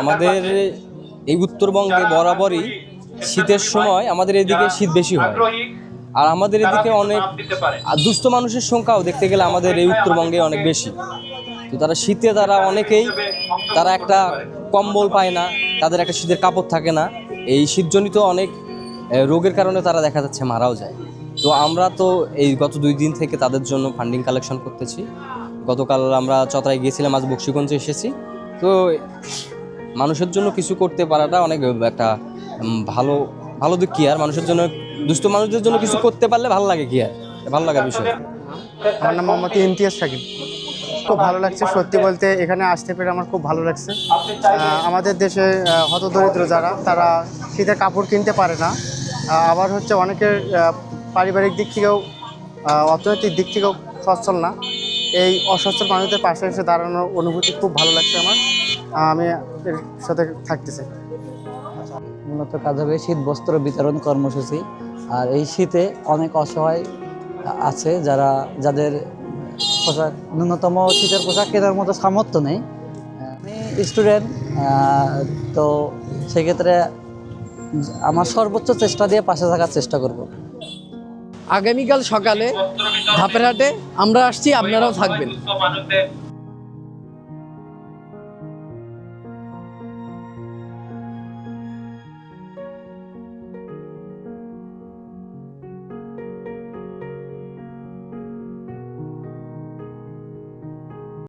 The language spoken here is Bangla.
আমাদের এই উত্তরবঙ্গে বরাবরই শীতের সময় আমাদের এদিকে শীত বেশি হয়। আর আমাদের এদিকে অনেক দুস্থ মানুষের সংখ্যাও দেখতে গেলে আমাদের এই উত্তরবঙ্গে অনেক বেশি। তো তারা শীতে তারা অনেকেই তারা একটা কম্বল পায় না, তাদের একটা শীতের কাপড় থাকে না। এই শীতজনিত অনেক রোগের কারণে তারা দেখা যাচ্ছে মারাও যায়। তো আমরা তো এই গত দুই দিন থেকে তাদের জন্য ফান্ডিং কালেকশন করতেছি। গতকাল আমরা চতরায় গিয়েছিলাম, আজ বক্সিগঞ্জে এসেছি। তো মানুষের জন্য কিছু করতে পারাটা অনেক একটা ভালো ভালো দিক কি আর? মানুষের জন্য দুস্থ মানুষদের জন্য কিছু করতে পারলে ভালো লাগে কি আর? ভালো লাগার বিষয়। আমার নাম মোহাম্মদ ইমতিয়াজ শাকিব খুব ভালো লাগছে, সত্যি বলতে এখানে আসতে পেরে আমার খুব ভালো লাগছে। আমাদের দেশে হতদরিদ্র যারা, তারা শীতের কাপড় কিনতে পারে না। আবার হচ্ছে অনেকের পারিবারিক দিক থেকেও অর্থনৈতিক দিক থেকেও সচ্ছল না। এই অসচ্ছল মানুষদের পাশে এসে দাঁড়ানোর অনুভূতি খুব ভালো লাগছে আমার। আমি এর সাথে থাকতে চাই মূলত কাজ হবে শীত বস্ত্র বিতরণ কর্মসূচি। আর এই শীতে অনেক অসহায় আছে যারা, যাদের পোশাক, ন্যূনতম শীতের পোশাক কেনার মতো সামর্থ্য নেই। আমি স্টুডেন্ট তো সেক্ষেত্রে আমার সর্বোচ্চ চেষ্টা দিয়ে পাশে থাকার চেষ্টা করব। আগামীকাল সকালে ধাপেরহাটে আমরা আসছি আপনারাও থাকবেন।